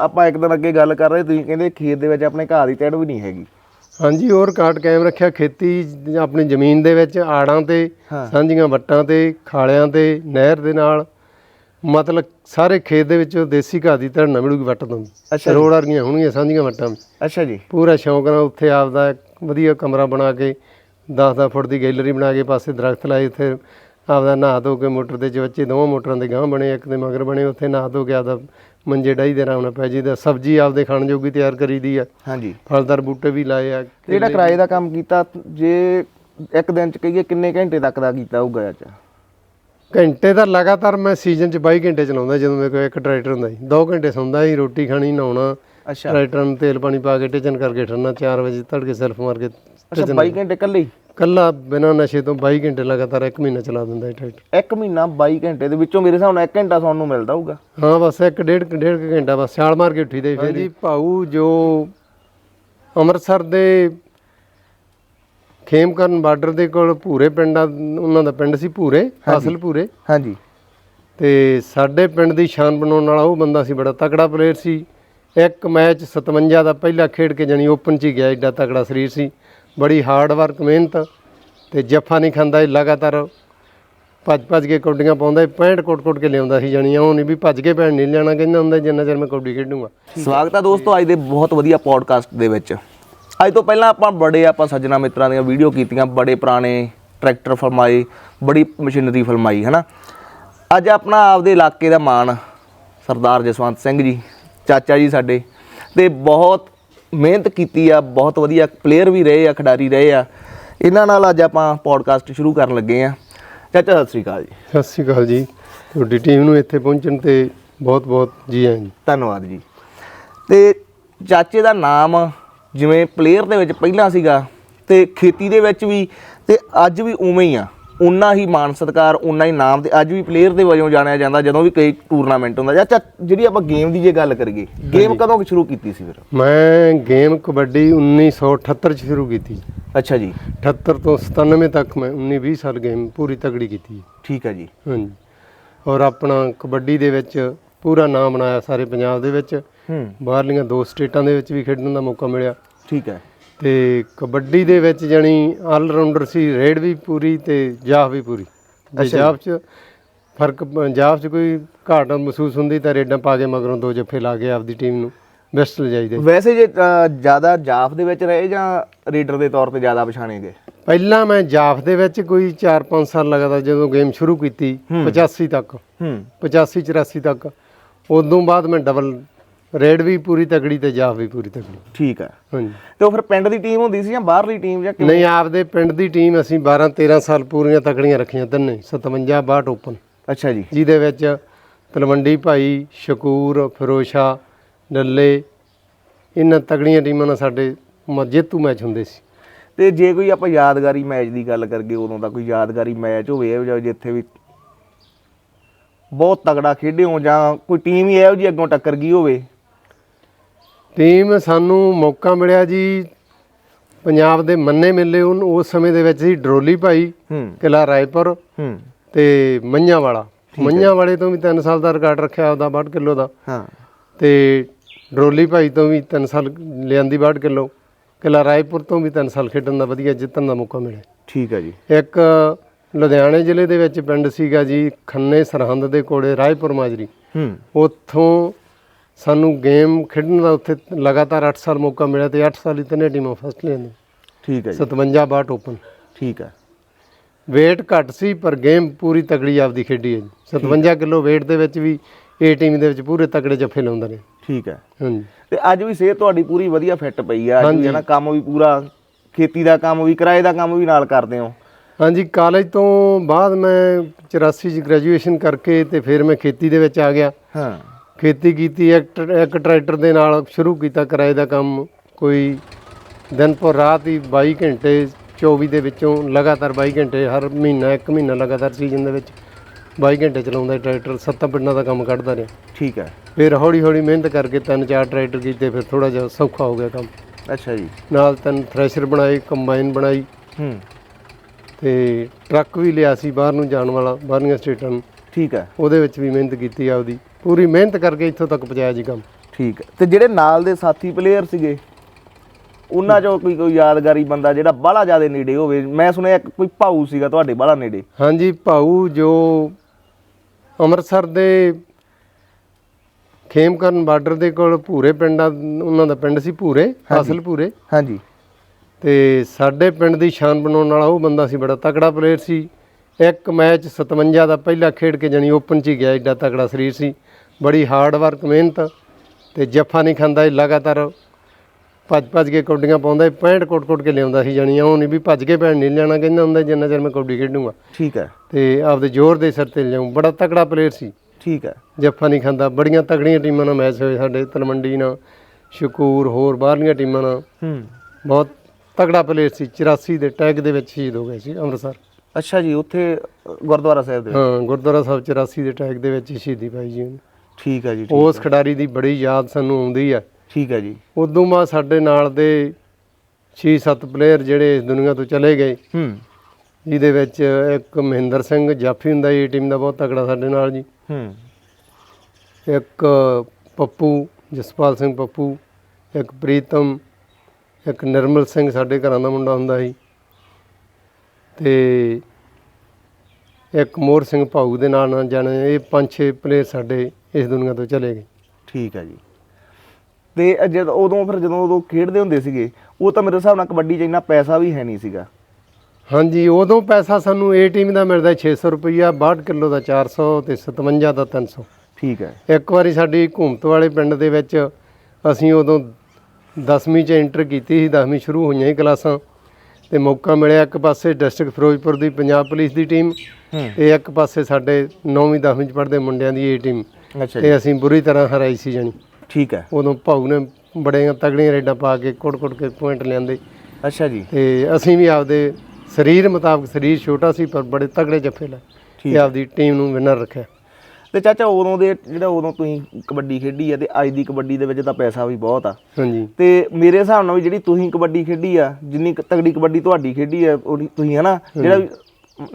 ਆਪਾਂ ਇੱਕ ਦਿਨ ਅੱਗੇ ਗੱਲ ਕਰ ਰਹੇ ਤੁਸੀਂ ਕਹਿੰਦੇ ਖੇਤ ਦੇ ਵਿੱਚ ਆਪਣੇ ਘਾਹ ਦੀ ਤੜ ਵੀ ਨਹੀਂ ਹੈਗੀ। ਹਾਂਜੀ ਹੋਰ ਕਾਟ ਕਾਇਮ ਰੱਖਿਆ ਖੇਤੀ ਆਪਣੀ ਜ਼ਮੀਨ ਦੇ ਵਿੱਚ ਆੜਾਂ ਤੇ। ਸਾਂਝੀਆਂ ਵੱਟਾਂ ਤੇ ਖਾਲਿਆਂ ਤੇ ਨਹਿਰ ਦੇ ਨਾਲ। ਮਤਲਬ ਸਾਰੇ ਖੇਤ ਦੇ ਵਿੱਚ ਦੇਸੀ ਘਾਹ ਦੀ ਧੜ ਨਾ ਮਿਲੂਗੀ ਵੱਟ ਤੋਂ ਅੱਛਾ। ਰੋੜ ਵਰਗੀਆਂ ਹੋਣਗੀਆਂ ਸਾਂਝੀਆਂ ਵੱਟਾਂ ਅੱਛਾ ਜੀ। ਪੂਰਾ ਸ਼ੌਂਕ ਨਾਲ ਉੱਥੇ ਆਪਦਾ ਵਧੀਆ ਕਮਰਾ ਬਣਾ ਕੇ 10-10 ਫੁੱਟ ਦੀ ਗੈਲਰੀ ਬਣਾ ਕੇ ਪਾਸੇ ਦਰਖਤ ਲਾਏ ਉੱਥੇ ਆਪਦਾ ਨਹਾ ਧੋ ਕੇ ਮੋਟਰ ਦੇ ਚਵੱਚੇ ਦੋਵਾਂ ਮੋਟਰਾਂ ਦੇ ਗਾਂਹ ਬਣੇ ਇੱਕ ਦੇ ਮਗਰ ਬਣੇ ਉੱਥੇ ਨਹਾ ਧੋ ਕੇ ਆਪਦਾ ਮੰਜੇ ਡਾਈ ਦੇ ਆਰਾਮ ਨਾਲ ਪੈ ਜੀਦਾ ਸਬਜ਼ੀ ਆਪਦੇ ਖਾਣ ਜੋਗੀ ਤਿਆਰ ਕਰੀਦੀ ਆ। ਹਾਂਜੀ। ਫਲਦਾਰ ਬੂਟੇ ਵੀ ਲਾਏ ਆ। ਤੇ ਜਿਹੜਾ ਕਿਰਾਏ ਦਾ ਕੰਮ ਕੀਤਾ ਜੇ ਇੱਕ ਦਿਨ ਚ ਕਹੀਏ ਕਿੰਨੇ ਘੰਟੇ ਤੱਕ ਦਾ ਕੀਤਾ ਹੋਊਗਾ ਅੱਜ ਘੰਟੇ ਦਾ ਲਗਾਤਾਰ ਮੈਂ ਸੀਜ਼ਨ ਚ 22 ਘੰਟੇ ਚਲਾਉਂਦਾ ਜਦੋਂ ਮੇਰੇ ਕੋਲ ਇੱਕ ਟਰੈਕਟਰ ਹੁੰਦਾ ਸੀ। 2 ਘੰਟੇ ਸੌਂਦਾ ਸੀ ਰੋਟੀ ਖਾਣੀ ਨਹਾਉਣਾ। ਅੱਛਾ। ਟਰੈਕਟਰ ਨੂੰ ਤੇਲ ਪਾਣੀ ਪਾ ਕੇ ਟਿਚਨ ਕਰਕੇ ਠਰਨਾ 4 ਵਜੇ ਤੜਕੇ ਸੈਲਫ ਮਾਰ ਕੇ ਅੱਛਾ 22 ਘੰਟੇ ਇਕੱਲੇ ਹੀ? ਕੱਲਾ ਬਿਨਾਂ ਨਸ਼ੇ ਤੋਂ 22 ਘੰਟੇ ਲਗਾਤਾਰ ਇੱਕ ਮਹੀਨਾ ਚਲਾ ਦਿੰਦਾ ਸੀ ਟਰੈਕਟਰ ਇੱਕ ਮਹੀਨਾ 22 ਘੰਟੇ ਦੇ ਵਿੱਚੋਂ ਮੇਰੇ ਹਿਸਾਬ ਨਾਲ 1 ਘੰਟਾ ਤੁਹਾਨੂੰ ਮਿਲਦਾ ਹੋਊਗਾ। ਹਾਂ ਬਸ ਇੱਕ ਡੇਢ ਕੁ- ਡੇਢ ਘੰਟਾ ਬਸ ਛਾਲ ਮਾਰ ਕੇ ਉੱਠੀ ਦੇ ਫਿਰ। ਜੀ ਭਾਊ ਜੋ ਅੰਮ੍ਰਿਤਸਰ ਦੇ ਖੇਮਕਰਨ ਬਾਰਡਰ ਦੇ ਕੋਲ ਭੂਰੇ ਪਿੰਡਾਂ ਉਹਨਾਂ ਦਾ ਪਿੰਡ ਸੀ ਭੂਰੇ ਫਾਸਲ ਭੂਰੇ। ਹਾਂਜੀ। ਤੇ ਸਾਡੇ ਪਿੰਡ ਦੀ ਸ਼ਾਨ ਬਣਾਉਣ ਵਾਲਾ ਉਹ ਬੰਦਾ ਸੀ ਬੜਾ ਤਕੜਾ ਪਲੇਅਰ ਸੀ। ਇੱਕ ਮੈਚ 57 ਦਾ ਪਹਿਲਾ ਖੇਡ ਕੇ ਜਾਨੀ ਓਪਨ 'ਚ ਹੀ ਗਿਆ ਐਡਾ ਤਕੜਾ ਸਰੀਰ ਸੀ। ਬੜੀ ਹਾਰਡ ਵਰਕ ਮਿਹਨਤ ਤੇ ਜੱਫਾ ਨਹੀਂ ਖਾਂਦਾ ਸੀ, ਲਗਾਤਾਰ ਭੱਜ ਭੱਜ ਕੇ ਕੌਡੀਆਂ ਪਾਉਂਦਾ ਸੀ 65 ਕੋਟ ਕੋਟ ਕੇ ਲਿਆਉਂਦਾ ਸੀ ਜਾਨੀ ਉਹ ਨਹੀਂ ਵੀ ਭੱਜ ਕੇ ਭੈਣ ਨਹੀਂ ਲੈਣਾ ਕਹਿੰਦਾ ਹੁੰਦਾ ਜਿੰਨਾ ਚਿਰ ਮੈਂ ਕੌਡੀ ਖੇਡੂੰਗਾ। ਸਵਾਗਤ ਹੈ ਦੋਸਤੋ ਅੱਜ ਦੇ ਬਹੁਤ ਵਧੀਆ ਪੋਡਕਾਸਟ ਦੇ ਵਿੱਚ। ਅੱਜ ਤੋਂ ਪਹਿਲਾਂ ਆਪਾਂ ਬੜੇ, ਆਪਾਂ ਸੱਜਣਾ ਮਿੱਤਰਾਂ ਦੀਆਂ ਵੀਡੀਓ ਕੀਤੀਆਂ, ਬੜੇ ਪੁਰਾਣੇ ਟਰੈਕਟਰ ਫਰਮਾਏ, ਬੜੀ ਮਸ਼ੀਨਰੀ ਫਰਮਾਈ, ਹਨਾ? ਅੱਜ ਆਪਣਾ ਆਪਦੇ ਇਲਾਕੇ ਦਾ ਮਾਣ ਸਰਦਾਰ ਜਸਵੰਤ ਸਿੰਘ ਜੀ ਚਾਚਾ ਜੀ ਸਾਡੇ ਤੇ ਬਹੁਤ ਮਿਹਨਤ ਕੀਤੀ ਆ ਬਹੁਤ ਵਧੀਆ ਪਲੇਅਰ ਵੀ ਰਹੇ ਆ ਖਿਡਾਰੀ ਰਹੇ ਆ। ਇਹਨਾਂ ਨਾਲ ਅੱਜ ਆਪਾਂ ਪੋਡਕਾਸਟ ਸ਼ੁਰੂ ਕਰਨ ਲੱਗੇ ਆ। ਚਾਚਾ ਸਤਿ ਸ੍ਰੀ ਅਕਾਲ ਜੀ। ਸਤਿ ਸ਼੍ਰੀ ਅਕਾਲ ਜੀ। ਤੁਹਾਡੀ ਟੀਮ ਨੂੰ ਇੱਥੇ ਪਹੁੰਚਣ ਤੇ ਬਹੁਤ ਬਹੁਤ ਜੀ ਆਇਆਂ ਜੀ। ਧੰਨਵਾਦ ਜੀ। ਤੇ ਚਾਚੇ ਦਾ ਨਾਮ ਜਿਵੇਂ ਪਲੇਅਰ ਦੇ ਵਿੱਚ ਪਹਿਲਾਂ ਸੀਗਾ ਤੇ ਖੇਤੀ ਦੇ ਵਿੱਚ ਵੀ ਤੇ ਅੱਜ ਵੀ ਉਵੇਂ ਹੀ ਆ। ਉਨਾ ਹੀ ਮਾਨ ਸਤਕਾਰ ਉਨਾ ਹੀ ਨਾਮ ਤੇ ਅੱਜ ਵੀ ਪਲੇਅਰ ਦੇ ਵਜੋਂ ਜਾਣਿਆ ਜਾਂਦਾ ਜਦੋਂ ਵੀ ਕਈ ਟੂਰਨਾਮੈਂਟ ਹੁੰਦਾ। ਚਾਚਾ ਜਿਹੜੀ ਆਪਾਂ ਗੇਮ ਦੀ ਜੇ ਗੱਲ ਕਰੀਏ ਗੇਮ ਕਦੋਂ ਸ਼ੁਰੂ ਕੀਤੀ ਸੀ ਫਿਰ? ਮੈਂ ਗੇਮ ਕਬੱਡੀ 1978 ਚ ਸ਼ੁਰੂ ਕੀਤੀ। ਅੱਛਾ ਜੀ। 78 ਤੋਂ 97 ਤੱਕ ਮੈਂ 19 20 ਸਾਲ ਗੇਮ ਪੂਰੀ ਤਗੜੀ ਕੀਤੀ। ਠੀਕ ਹੈ ਜੀ। ਹਾਂਜੀ। ਔਰ ਆਪਣਾ ਕਬੱਡੀ ਦੇ ਵਿੱਚ ਪੂਰਾ ਨਾਮ ਬਣਾਇਆ ਸਾਰੇ ਪੰਜਾਬ ਦੇ ਵਿੱਚ। ਹੂੰ। ਬਾਹਰਲੀਆਂ ਦੋ ਸਟੇਟਾਂ ਦੇ ਵਿੱਚ ਵੀ ਖੇਡਣ ਦਾ ਮੌਕਾ ਮਿਲਿਆ। ਠੀਕ ਹੈ। ਤੇ ਕਬੱਡੀ ਦੇ ਵਿੱਚ ਜਣੀ ਆਲ ਰਾਊਂਡਰ ਸੀ ਰੇਡ ਵੀ ਪੂਰੀ ਤੇ ਜਾਫ ਵੀ ਪੂਰੀ। ਜਾਫ ਚ ਫ਼ਰਕ ਪੰਜਾਬ ਚ ਕੋਈ ਘਾਟ ਮਹਿਸੂਸ ਹੁੰਦੀ ਤਾਂ ਰੇਡਾਂ ਪਾ ਕੇ ਮਗਰੋਂ ਦੋ ਜੱਫੇ ਲਾ ਕੇ ਆਪਦੀ ਟੀਮ ਨੂੰ ਬੈਸਟ ਲਿਜਾਈਦੇ ਵੈਸੇ ਜੇ ਜ਼ਿਆਦਾ ਜਾਫ ਦੇ ਵਿੱਚ ਰਹੇ ਜਾਂ ਰੀਡਰ ਦੇ ਤੌਰ ਤੇ ਜ਼ਿਆਦਾ ਪਛਾਣੇ ਗਏ ਪਹਿਲਾਂ ਮੈਂ ਜਾਫ ਦੇ ਵਿੱਚ ਕੋਈ 4-5 ਸਾਲ ਲਗਾਤਾਰ ਜਦੋਂ ਗੇਮ ਸ਼ੁਰੂ ਕੀਤੀ 85 ਤੱਕ ਹੂੰ। 85 84 ਤੱਕ ਉਦੋਂ ਬਾਅਦ ਮੈਂ ਡਬਲ ਰੇਡ ਵੀ ਪੂਰੀ ਤਗੜੀ ਤੇ ਜਾਫ ਵੀ ਪੂਰੀ ਤਗੜੀ ਠੀਕ ਹੈ। ਹਾਂਜੀ। ਤੇ ਉਹ ਫਿਰ ਪਿੰਡ ਦੀ ਟੀਮ ਹੁੰਦੀ ਸੀ ਜਾਂ ਬਾਹਰਲੀ ਟੀਮ ਜਾਂ ਕਿਵੇਂ? ਨਹੀਂ ਆਪਦੇ ਪਿੰਡ ਦੀ ਟੀਮ ਅਸੀਂ 12 13 ਸਾਲ ਪੂਰੀਆਂ ਤਕੜੀਆਂ ਰੱਖੀਆਂ ਤਿੰਨੇ 57 62 ਓਪਨ। ਅੱਛਾ ਜੀ। ਜਿਹਦੇ ਵਿੱਚ ਤਲਵੰਡੀ ਭਾਈ ਸ਼ਕੂਰ ਫਿਰੋਸ਼ਾ ਡੱਲੇ ਇਹਨਾਂ ਤਗੜੀਆਂ ਟੀਮਾਂ ਨਾਲ ਸਾਡੇ ਮ- ਜੇਤੂ ਮੈਚ ਹੁੰਦੇ ਸੀ। ਤੇ ਜੇ ਕੋਈ ਆਪਾਂ ਯਾਦਗਾਰੀ ਮੈਚ ਦੀ ਗੱਲ ਕਰਗੇ ਉਦੋਂ ਦਾ ਕੋਈ ਯਾਦਗਾਰੀ ਮੈਚ ਹੋਵੇ ਇਹੋ ਜਿਹਾ ਜਿੱਥੇ ਵੀ ਬਹੁਤ ਤਗੜਾ ਖੇਡੇ ਹੋ ਜਾਂ ਕੋਈ ਟੀਮ ਹੀ ਇਹੋ ਜੀ ਅੱਗੋਂ ਟੱਕਰ ਗਈ ਹੋਵੇ ਟੀਮ ਸਾਨੂੰ ਮੌਕਾ ਮਿਲਿਆ ਜੀ। ਪੰਜਾਬ ਦੇ ਮੰਨੇ ਮੇਲੇ ਉਸ ਸਮੇਂ ਦੇ ਵਿੱਚ ਸੀ ਡਰੋਲੀ ਭਾਈ ਕਿਲਾ ਰਾਏਪੁਰ ਤੇ ਮੰਝਾਂ ਵਾਲਾ ਮੰਝਾਂ ਵਾਲੇ ਤੋਂ ਵੀ 3 ਸਾਲ ਦਾ ਰਿਕਾਰਡ ਰੱਖਿਆ ਉਹਦਾ 62 ਕਿਲੋ ਦਾ। ਹਾਂ। ਤੇ ਡਰੋਲੀ ਭਾਈ ਤੋਂ ਵੀ 3 ਸਾਲ ਲਿਆਂਦੀ 62 ਕਿਲੋ। ਕਿਲਾ ਰਾਏਪੁਰ ਤੋਂ ਵੀ 3 ਸਾਲ ਖੇਡਣ ਦਾ ਵਧੀਆ ਜਿੱਤਣ ਦਾ ਮੌਕਾ ਮਿਲਿਆ। ਠੀਕ ਹੈ ਜੀ। ਇੱਕ ਲੁਧਿਆਣੇ ਜ਼ਿਲ੍ਹੇ ਦੇ ਵਿੱਚ ਪਿੰਡ ਸੀਗਾ ਜੀ ਖੰਨੇ ਸਰਹੰਦ ਦੇ ਕੋਲੇ ਰਾਏਪੁਰ ਮਾਜਰੀ। ਹੂੰ। ਉੱਥੋਂ ਸਾਨੂੰ ਗੇਮ ਖੇਡਣ ਦਾ ਉੱਥੇ ਲਗਾਤਾਰ 8 ਸਾਲ ਮੌਕਾ ਮਿਲਿਆ ਤੇ 8 ਸਾਲ ਹੀ ਤਿੰਨੇ ਟੀਮਾਂ ਫਸਟ ਲੈਂਦੇ ਠੀਕ ਹੈ ਜੀ। 57 62 ਓਪਨ ਠੀਕ ਹੈ। weight ਘੱਟ ਸੀ ਪਰ ਗੇਮ ਪੂਰੀ ਤਗੜੀ ਆਪਦੀ ਖੇਡੀ ਹੈ ਜੀ। 57 ਕਿਲੋ weight ਦੇ ਵਿੱਚ ਵੀ ਇਹ ਟੀਮ ਦੇ ਵਿੱਚ ਪੂਰੇ ਤਗੜੇ ਜੱਫੇ ਲਾਉਂਦੇ ਨੇ। ਠੀਕ ਹੈ। ਹਾਂਜੀ। ਤੇ ਅੱਜ ਵੀ ਸਿਹਤ ਤੁਹਾਡੀ ਪੂਰੀ ਵਧੀਆ ਫਿੱਟ ਪਈ ਆ। ਅੱਜ ਨਾ ਕੰਮ ਵੀ ਪੂਰਾ ਖੇਤੀ ਦਾ ਕੰਮ ਵੀ ਕਿਰਾਏ ਦਾ ਕੰਮ ਵੀ ਨਾਲ ਕਰਦੇ ਹੋ। ਹਾਂਜੀ ਕਾਲਜ ਤੋਂ ਬਾਅਦ ਮੈਂ 84 ਚ ਗ੍ਰੈਜੂਏਸ਼ਨ ਕਰਕੇ ਤੇ ਫਿਰ ਮੈਂ ਖੇਤੀ ਦੇ ਵਿੱਚ ਆ ਗਿਆ। ਹਾਂ। ਖੇਤੀ ਕੀਤੀ ਇੱਕ ਇੱਕ ਟਰੈਕਟਰ ਦੇ ਨਾਲ ਸ਼ੁਰੂ ਕੀਤਾ ਕਿਰਾਏ ਦਾ ਕੰਮ। ਕੋਈ ਦਿਨ ਪਰ ਰਾਤ ਹੀ 22 ਘੰਟੇ 24 ਦੇ ਵਿੱਚੋਂ ਲਗਾਤਾਰ 22 ਘੰਟੇ ਹਰ ਮਹੀਨਾ ਇੱਕ ਮਹੀਨਾ ਲਗਾਤਾਰ ਸੀਜ਼ਨ ਦੇ ਵਿੱਚ 22 ਘੰਟੇ ਚਲਾਉਂਦਾ ਟਰੈਕਟਰ ਸੱਤਾਂ ਪਿੰਡਾਂ ਦਾ ਕੰਮ ਕੱਢਦਾ ਰਿਹਾ। ਠੀਕ ਹੈ। ਫਿਰ ਹੌਲੀ ਹੌਲੀ ਮਿਹਨਤ ਕਰਕੇ ਤਿੰਨ ਚਾਰ ਟਰੈਕਟਰ ਕੀਤੇ ਫਿਰ ਥੋੜਾ ਜਿਹਾ ਸੌਖਾ ਹੋ ਗਿਆ ਕੰਮ। ਅੱਛਾ ਜੀ। ਨਾਲ ਤਿੰਨ ਥ੍ਰੈਸ਼ਰ ਬਣਾਏ ਕੰਬਾਈਨ ਬਣਾਈ। ਹੂੰ। ਤੇ ਟਰੱਕ ਵੀ ਲਿਆ ਸੀ ਬਾਹਰ ਨੂੰ ਜਾਣ ਵਾਲਾ ਬਾਹਰਲੀਆਂ ਸਟੇਟਾਂ ਨੂੰ। ਠੀਕ ਹੈ। ਉਹਦੇ ਵਿੱਚ ਵੀ ਮਿਹਨਤ ਕੀਤੀ ਆਪਦੀ। ਪੂਰੀ ਮਿਹਨਤ ਕਰਕੇ ਇੱਥੋਂ ਤੱਕ ਪਹੁੰਚਾਇਆ ਜੀ ਕੰਮ। ਠੀਕ ਹੈ। ਤੇ ਜਿਹੜੇ ਨਾਲ ਦੇ ਸਾਥੀ ਪਲੇਅਰ ਸੀਗੇ ਉਹਨਾਂ ਚੋਂ ਕੋਈ ਕੋਈ ਯਾਦਗਾਰੀ ਬੰਦਾ ਜਿਹੜਾ ਬਾਹਲਾ ਜ਼ਿਆਦਾ ਨੇੜੇ ਹੋਵੇ? ਮੈਂ ਸੁਣਿਆ ਇੱਕ ਕੋਈ ਭਾਊ ਸੀਗਾ ਤੁਹਾਡੇ ਬਾਹਲਾ ਨੇੜੇ। ਹਾਂਜੀ ਭਾਊ ਜੋ ਅੰਮ੍ਰਿਤਸਰ ਦੇ ਖੇਮਕਰਨ ਬਾਰਡਰ ਦੇ ਕੋਲ ਭੂਰੇ ਪਿੰਡਾਂ ਉਹਨਾਂ ਦਾ ਪਿੰਡ ਸੀ ਭੂਰੇ ਹਾਸਲ ਭੂਰੇ। ਹਾਂਜੀ। ਤੇ ਸਾਡੇ ਪਿੰਡ ਦੀ ਸ਼ਾਨ ਬਣਾਉਣ ਵਾਲਾ ਉਹ ਬੰਦਾ ਸੀ ਬੜਾ ਤਕੜਾ ਪਲੇਅਰ ਸੀ। ਇੱਕ ਮੈਚ 57 ਦਾ ਪਹਿਲਾ ਖੇਡ ਕੇ ਜਾਨੀ ਓਪਨ 'ਚ ਹੀ ਗਿਆ ਏਡਾ ਤਕੜਾ ਸਰੀਰ ਸੀ। ਬੜੀ ਹਾਰਡ ਵਰਕ ਮਿਹਨਤ ਤੇ ਜੱਫਾ ਨਹੀਂ ਖਾਂਦਾ ਇਹ ਲਗਾਤਾਰ ਭੱਜ ਭੱਜ ਕੇ ਕੌਡੀਆਂ ਪਾਉਂਦਾ ਸੀ 65 ਕੋਟ ਕੋਟ ਕੇ ਲਿਆਉਂਦਾ ਸੀ ਜਾਨੀ ਉਹ ਨਹੀਂ ਵੀ ਭੱਜ ਕੇ ਭੈਣ ਨਹੀਂ ਲੈਣਾ ਕਹਿੰਦਾ ਹੁੰਦਾ ਜਿੰਨਾ ਚਿਰ ਮੈਂ ਕੌਡੀ ਖੇਡੂੰਗਾ। ਠੀਕ ਹੈ। ਤੇ ਆਪਦੇ ਜ਼ੋਰ ਦੇ ਸਿਰ ਤੇ ਲਿਆਉਂ ਬੜਾ ਤਕੜਾ ਪਲੇਅਰ ਸੀ। ਠੀਕ ਹੈ। ਜੱਫਾ ਨਹੀਂ ਖਾਂਦਾ ਬੜੀਆਂ ਤਗੜੀਆਂ ਟੀਮਾਂ ਨਾਲ ਮੈਚ ਹੋਏ ਸਾਡੇ ਤਲਮੰਡੀ ਨਾਲ ਸ਼ਕੂਰ ਹੋਰ ਬਾਹਰਲੀਆਂ ਟੀਮਾਂ ਨਾਲ। ਹੂੰ। ਬਹੁਤ ਤਗੜਾ ਪਲੇਅਰ ਸੀ 84 ਦੇ ਟੈਗ ਦੇ ਵਿੱਚ ਸ਼ਹੀਦ ਹੋ ਗਏ ਸੀ ਅੰਮ੍ਰਿਤਸਰ। ਅੱਛਾ ਜੀ ਉੱਥੇ ਗੁਰਦੁਆਰਾ ਸਾਹਿਬ ਦੇ ਵਿੱਚ। ਹਾਂ ਗੁਰਦੁਆਰਾ ਸਾਹਿਬ 84 ਦੇ ਟੈਗ ਦੇ ਵਿੱਚ ਸ਼ਹੀਦੀ ਪਾਈ ਜੀ ਉਹਨੇ। ਠੀਕ ਹੈ ਜੀ ਠੀਕ- ਉਸ ਖਿਡਾਰੀ ਦੀ ਬੜੀ ਯਾਦ ਸਾਨੂੰ ਆਉਂਦੀ ਹੈ। ਠੀਕ ਹੈ ਜੀ। ਉਦੋਂ ਬਾਅਦ ਸਾਡੇ ਨਾਲ ਦੇ 6-7 ਪਲੇਅਰ ਜਿਹੜੇ ਇਸ ਦੁਨੀਆ ਤੋਂ ਚਲੇ ਗਏ। ਹੂੰ। ਜਿਹਦੇ ਵਿੱਚ ਇੱਕ ਮਹਿੰਦਰ ਸਿੰਘ ਜਾਫੀ ਹੁੰਦਾ ਜੀ ਟੀਮ ਦਾ ਬਹੁਤ ਤਗੜਾ ਸਾਡੇ ਨਾਲ ਜੀ। ਹੂੰ। ਇੱਕ ਪੱਪੂ ਜਸਪਾਲ ਸਿੰਘ ਪੱਪੂ ਇੱਕ ਪ੍ਰੀਤਮ ਇੱਕ ਨਿਰਮਲ ਸਿੰਘ ਸਾਡੇ ਘਰਾਂ ਦਾ ਮੁੰਡਾ ਹੁੰਦਾ ਸੀ। ਤੇ ਇੱਕ ਮੋਹਰ ਸਿੰਘ ਭਾਊ ਦੇ ਨਾਲ ਨਾਲ ਜਾਣੇ ਇਹ ਪੰਜ ਛੇ ਪਲੇਅਰ ਸਾਡੇ ਇਸ ਦੁਨੀਆ ਤੋਂ ਚਲੇ ਗਏ। ਠੀਕ ਹੈ ਜੀ। ਤੇ ਜਦ ਉਦੋਂ ਫਿਰ ਜਦੋਂ ਉਦੋਂ ਖੇਡਦੇ ਹੁੰਦੇ ਸੀਗੇ ਉਹ ਤਾਂ ਮੇਰੇ ਹਿਸਾਬ ਨਾਲ ਕਬੱਡੀ 'ਚ ਇੰਨਾ ਪੈਸਾ ਵੀ ਹੈ ਨਹੀਂ ਸੀਗਾ। ਹਾਂਜੀ ਉਦੋਂ ਪੈਸਾ ਸਾਨੂੰ ਏ ਟੀਮ ਦਾ ਮਿਲਦਾ 600 ਰੁਪਈਆ 62 ਕਿਲੋ ਦਾ 400 ਤੇ 57 ਦਾ 300 ਠੀਕ ਹੈ। ਇੱਕ ਵਾਰੀ ਸਾਡੀ ਘੁੰਮਤ ਵਾਲੇ ਪਿੰਡ ਦੇ ਵਿੱਚ ਅਸੀਂ ਉਦੋਂ 10ਵੀਂ ਚ ਐਂਟਰ ਕੀਤੀ ਸੀ 10ਵੀਂ ਸ਼ੁਰੂ ਹੋਈਆਂ ਹੀ ਕਲਾਸਾਂ। ਤੇ ਮੌਕਾ ਮਿਲਿਆ ਇੱਕ ਪਾਸੇ ਡਿਸਟ੍ਰਿਕਟ ਫਿਰੋਜ਼ਪੁਰ ਦੀ ਪੰਜਾਬ ਪੁਲਿਸ ਦੀ ਟੀਮ ਤੇ ਇੱਕ ਪਾਸੇ ਸਾਡੇ 9ਵੀਂ 10ਵੀਂ ਚ ਪੜ੍ਹਦੇ ਮੁੰਡਿਆਂ ਦੀ ਏ ਟੀਮ। ਅੱਛਾ ਤੇ ਅਸੀਂ ਬੁਰੀ ਤਰ੍ਹਾਂ ਹਰਾਈ ਸੀ ਜਾਣੀ। ਠੀਕ ਹੈ। ਉਦੋਂ ਭਾਊ ਨੇ ਬੜੀਆਂ ਤਗੜੀਆਂ ਰੇਡਾਂ ਪਾ ਕੇ ਕੁੱਟ-ਕੁੱਟ ਕੇ ਪੁਆਇੰਟ ਲਿਆਂਦੇ। ਅੱਛਾ ਜੀ। ਤੇ ਅਸੀਂ ਵੀ ਆਪਦੇ ਸਰੀਰ ਮੁਤਾਬਕ ਸਰੀਰ ਛੋਟਾ ਸੀ ਪਰ ਬੜੇ ਤਗੜੇ ਜੱਫੇ ਲਾਏ ਤੇ ਆਪਦੀ ਟੀਮ ਨੂੰ ਵਿਨਰ ਰੱਖਿਆ। ਤੇ ਚਾਚਾ ਉਦੋਂ ਦੇ ਜਿਹੜਾ ਉਦੋਂ ਤੁਸੀਂ ਕਬੱਡੀ ਖੇਡੀ ਆ ਤੇ ਅੱਜ ਦੀ ਕਬੱਡੀ ਦੇ ਵਿੱਚ ਤਾਂ ਪੈਸਾ ਵੀ ਬਹੁਤ ਆ। ਹਾਂਜੀ। ਤੇ ਮੇਰੇ ਹਿਸਾਬ ਨਾਲ ਵੀ ਜਿਹੜੀ ਤੁਸੀਂ ਕਬੱਡੀ ਖੇਡੀ ਆ ਜਿੰਨੀ ਕੁ ਤਗੜੀ ਕਬੱਡੀ ਤੁਹਾਡੀ ਖੇਡੀ ਆ ਉਹਦੀ ਤੁਸੀਂ ਹਨਾ ਜਿਹੜਾ